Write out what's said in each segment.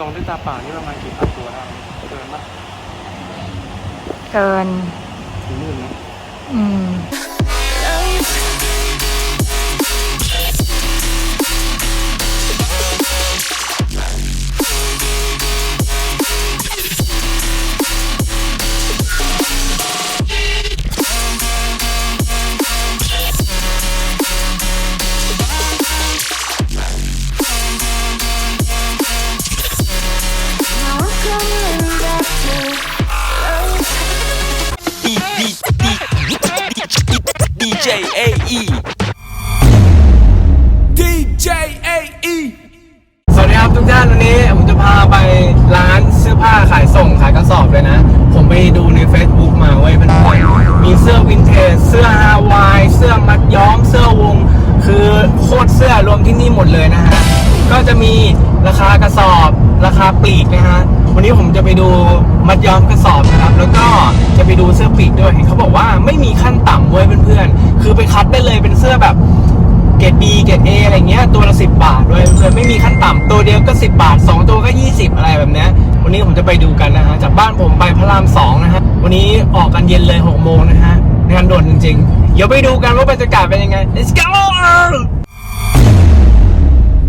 ลองด้วยตาเปล่านี่ประมาณกี่พันตัวได้เกินปะเกิน ถึงหมื่นไหมอืม สื้อฮาวาย เสื้อมัดย้อม เสื้อวง คือโคตรเสื้อรวมที่นี่หมดเลยนะฮะ ก็จะมีราคากระสอบ ราคาปลีกนะฮะ วันนี้ผมจะไปดูมัดย้อมกระสอบนะครับ แล้วก็จะไปดูเสื้อปลีกด้วย เห็นเขาบอกว่าไม่มีขั้นต่ำเว้ยเพื่อนๆ คือไปคัดได้เลยเป็นเสื้อแบบเกรด B เกรด A อะไรเงี้ย ตัวละ 10 บาทด้วยเพื่อนไม่มีขั้นต่ำตัวเดียวก็ 10 บาท 2 ตัวก็ 20 อะไรแบบเนี้ยวันนี้ผมจะไปดูกันนะฮะ จากบ้านผมไปพระราม2นะฮะ วันนี้ออกกันเย็นเลย 6 โมงนะฮะ งานด่วนจริงๆ เดี๋ยวไปดูกันว่าบรรยากาศเป็นยังไง let's go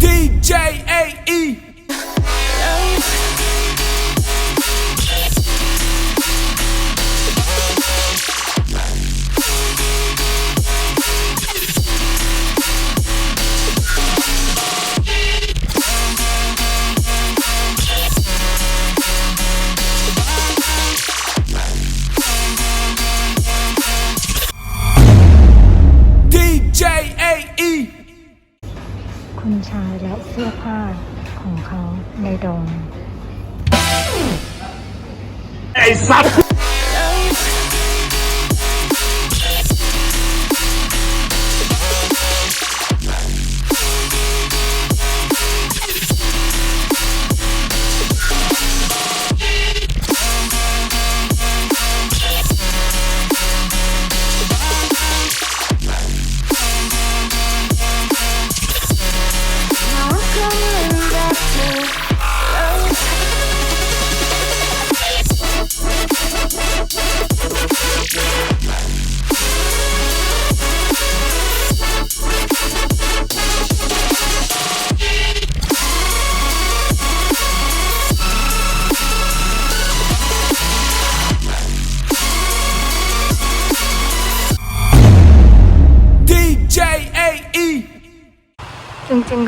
DJ AE ชายและเสื้อผ้าของเขาในดงไอ้สัตว์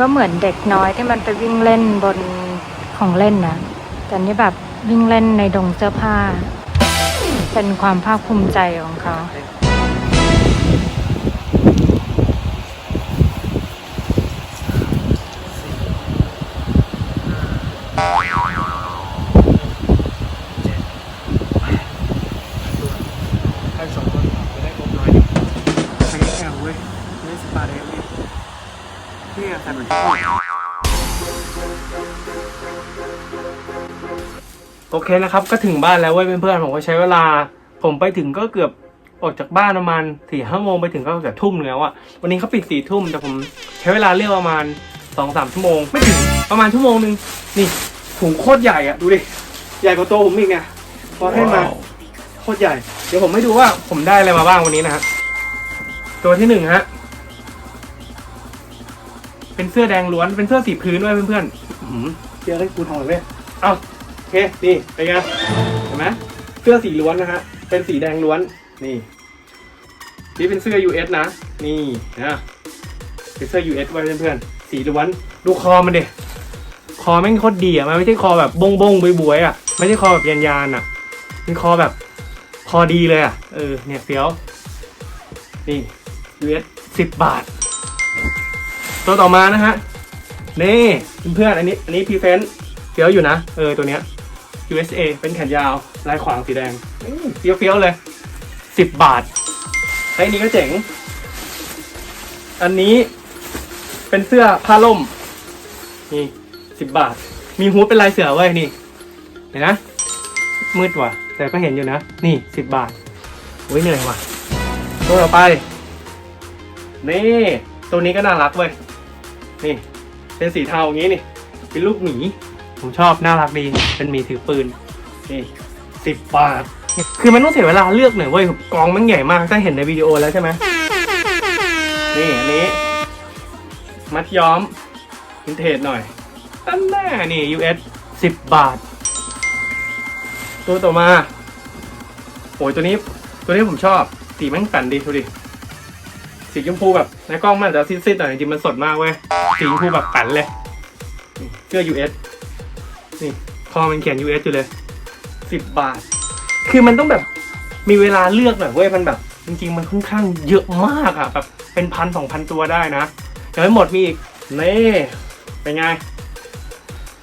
ก็เหมือนเด็กน้อยที่มันไปวิ่งเล่นบนของเล่นนะแต่นี่แบบวิ่งเล่นในดงเสื้อผ้า เป็นความภาคภูมิใจของเขาใครสองคนจะได้งบน้อยดิใครแค่เว้ยไม่สปาเดฟ นี่พี่ใส่เหมือนโอเคนะครับ ก็ถึงบ้านแล้วเว้ยเพื่อนๆผมก็ใช้เวลา ผมไปถึงก็เกือบออกจากบ้านประมาณสี่ห้าโมงไปถึงก็เกือบทุ่มแล้วอะวันนี้เขาปิดสี่ทุ่มแต่ผมใช้เวลาเรียกประมาณสองสามชั่วโมง ไม่ถึงประมาณชั่วโมงหนึ่งนี่ถุงโคตรใหญ่อะดูดิใหญ่กว่าตัวผมอีกไงพอให้มาโคตรใหญ่ เดี๋ยวผมให้ดูว่าผมได้อะไรมาบ้างวันนี้นะฮะตัวที่หนึ่งฮะ เป็นเสื้อแดงล้วน เป็นเสื้อสีพื้นด้วยเพื่อนๆอื้อหือเสื้อให้กูถอดเลยเอาโอเคนี่เป็นไงเห็นไหมเสื้อสีล้วนนะฮะ เป็นสีแดงล้วน นี่ นี่เป็นเสื้อ US นะ นี่นะเป็นเสื้อ US ไว้เพื่อนๆ สีล้วน ดูคอมันดิ คอแม่งโคตรดีอะ มันไม่ใช่คอแบบบงบงบวยๆอะ ไม่ใช่คอแบบยันยานๆอะเป็นคอแบบ คอดีเลยอะ เออ เนี่ยเฟี้ยว นี่ US สิบบาท ตัวต่อมานะฮะนี่เพื่อนๆอันนี้อันนี้พรีเฟนเฟี้ยวอยู่นะ เออตัวเนี้ย USA เป็นแขนยาวลายขวางสีแดงเฟี้ยวเฟี้ยวเลยสิบบาทไอ้นนี้ก็เจ๋ง อันนี้เป็นเสื้อผ้าล่ม นี่สิบบาท มีฮูดเป็นลายเสือเว้ยนี่เห็นนะ มืดว่ะ แต่ก็เห็นอยู่นะ นี่สิบบาทโอ้ยเหนื่อยว่ะ ตัวต่อไป นี่ ตัวนี้ก็น่ารักเว้ย นี่ เป็นสีเทาอย่างนี้นี่ เป็นลูกหมี ผมชอบน่ารักดี เป็นหมีถือปืน นี่สิบบาท คือมันต้องเสียเวลาเลือกหน่อยเว้ยกองมันใหญ่มากถ้าเห็นในวิดีโอแล้วใช่ไหมนี่อันนี้ มัดย้อมวินเทจหน่อยตั้นแน่นี่ US สิบบาท ตัวต่อมาโอ้ยตัวนี้ ตัวนี้ผมชอบ สีแม่งแป่นดีดูดิ สีชมพูแบบในกล้องมันจะซีดๆหน่อยจริงมันสดมากเว้ยสีชมพูแบบแป่นเลยเสื้อ US นี่คอมันเขียน US อยู่เลยสิบบาท คือมันต้องแบบมีเวลาเลือกหน่อยเว้ยมันแบบ จริง ๆ มันค่อนข้างเยอะมากอะแบบเป็นพันสองพันตัวได้นะยังไม่หมดมีอีกนี่เป็นไง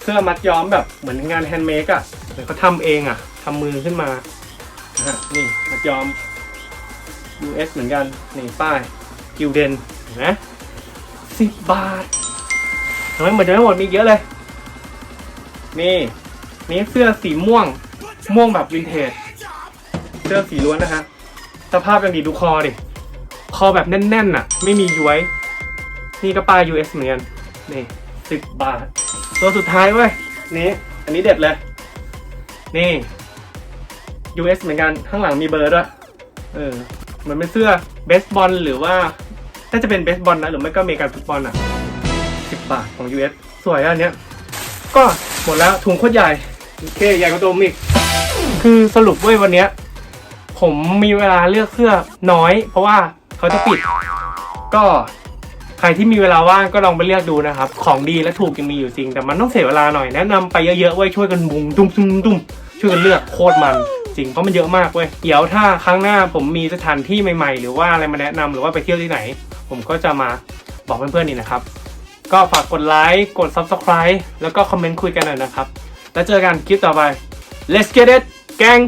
เสื้อมัดย้อมแบบเหมือนงานแฮนด์เมดอะเหมือนเขาทำเองอะทำมือขึ้นมาฮะนี่มัดย้อม US เหมือนกันนี่ป้าย กิวเดนนไหมสิบบาททำไมหมดยังไม่หมดมีเยอะเลยนี่นี่เสื้อสีม่วง ม่วงแบบวินเทจ เสื้อสีล้วนนะฮะ สภาพยังดีดูคอดิ คอแบบแน่นๆน่ะ ไม่มีย้วย นี่ก็ป้าย US เหมือนกัน นี่สิบบาท ตัวสุดท้ายเว้ย นี่ อันนี้เด็ดเลย นี่ US เหมือนกัน ข้างหลังมีเบอร์ด้วย เออ มันเป็นเสื้อเบสบอลหรือว่า น่าจะเป็นเบสบอลนะหรือไม่ก็อเมริกันฟุตบอลอะสิบบาทของ US สวยอันเนี้ย ก็หมดแล้วถุงโคตรใหญ่ โอเค ใหญ่กว่าตัวมอีกคือสรุปเว้ยวันเนี้ย ผมมีเวลาเลือกเสื้อน้อย เพราะว่าเขาจะปิด ก็ใครที่มีเวลาว่างก็ลองไปเลือกดูนะครับ ของดีและถูกยังมีอยู่จริง แต่มันต้องเสียเวลาหน่อยแนะนำไปเยอะๆเว้ช่วยกันมุงตุ้มตุ้มตุ้มช่วยกันเลือกโคตรมันจริงเพราะมันเยอะมากเว้ยเดี๋ยวถ้าครั้งหน้าผมมีสถานที่ใหม่ๆ หรือว่าอะไรมาแนะนำหรือว่าไปเที่ยวที่ไหน ผมก็จะมาบอกเพื่อนๆนี่นะครับ ก็ฝากกดไลค์กด subscribe แล้วก็คอมเมนต์คุยกันหน่อยนะครับ แล้วเจอกันคลิปต่อไป let's get it gang